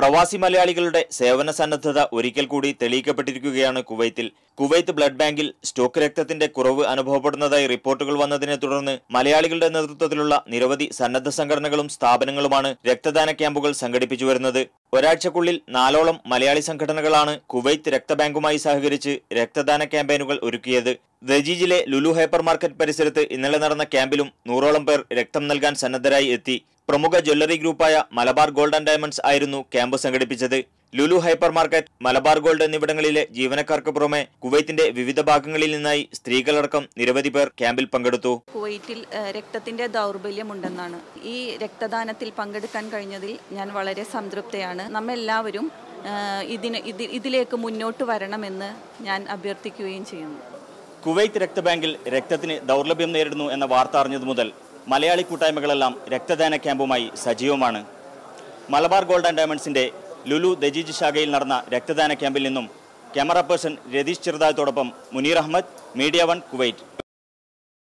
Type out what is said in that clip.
പ്രവാസി മലയാളികളുടെ സേവന സന്നദ്ധത ഒരിക്കൽ കൂടി തെളിയിക്കപ്പെട്ടിരിക്കുകയാണ് കുവൈത്തിൽ. കുവൈത്ത് ബ്ലഡ് ബാങ്കിൽ സ്റ്റോക്ക് രക്തത്തിന്റെ കുറവ് അനുഭവപ്പെടുന്നതായി റിപ്പോർട്ടുകൾ വന്നതിനെ തുടർന്ന് മലയാളികളുടെ നേതൃത്വത്തിലുള്ള നിരവധി സന്നദ്ധ സംഘടനകളും സ്ഥാപനങ്ങളുമാണ് രക്തദാന ക്യാമ്പുകൾ സംഘടിപ്പിച്ചു വരുന്നത്. ഒരാഴ്ചക്കുള്ളിൽ നാലോളം മലയാളി സംഘടനകളാണ് കുവൈത്ത് രക്തബാങ്കുമായി സഹകരിച്ച് രക്തദാന ക്യാമ്പയിനുകൾ ഒരുക്കിയത്. ദജീജിലെ ലുലു ഹൈപ്പർ മാർക്കറ്റ് പരിസരത്ത് ഇന്നലെ നടന്ന ക്യാമ്പിലും നൂറോളം പേർ രക്തം നൽകാൻ സന്നദ്ധരായി എത്തി. പ്രമുഖ ജ്വല്ലറി ഗ്രൂപ്പായ മലബാർ ഗോൾഡ് ആൻഡ് ഡയമണ്ട്സ് ആയിരുന്നു ക്യാമ്പ് സംഘടിപ്പിച്ചത്. Lulu hypermarket Malabar gold എന്നിവിടങ്ങളിലെ ജീവനക്കാർക്ക് പുറമെ കുവൈത്തിന്റെ വിവിധ ഭാഗങ്ങളിൽ നിന്നായി സ്ത്രീകളടക്കം നിരവധി പേർ ക്യാമ്പിൽ പങ്കെടുത്തു. കുവൈറ്റിൽ രക്തത്തിന്റെ ദൗർബല്യമുണ്ടെന്നാണ്. ഈ രക്തദാനത്തിൽ പങ്കെടുക്കാൻ കഴിഞ്ഞതിൽ ഞാൻ വളരെ സംതൃപ്തയാണ്. നമ്മെല്ലാവരും ഇതിന് ഇത് ഇതിലേക്ക് മുന്നോട്ട് വരണമെന്ന് ഞാൻ അഭ്യർത്ഥിക്കുകയും ചെയ്യുന്നു. കുവൈത്ത് രക്തബാങ്കിൽ രക്തത്തിന് ദൗർലഭ്യം നേരിടുന്നു എന്ന വാർത്ത അറിഞ്ഞതു മുതൽ മലയാളി കൂട്ടായ്മകളെല്ലാം രക്തദാന ക്യാമ്പുമായി സജീവമാണ്. മലബാർ ഗോൾഡ് ആൻഡ് ഡയമണ്ട്സിന്റെ ലുലു ദജീജ് ശാഖയിൽ നടന്ന രക്തദാന ക്യാമ്പിൽ നിന്നും camera person Ratheesh ചെറുതായത്തോടൊപ്പം Muneer Ahammed media one Kuwait.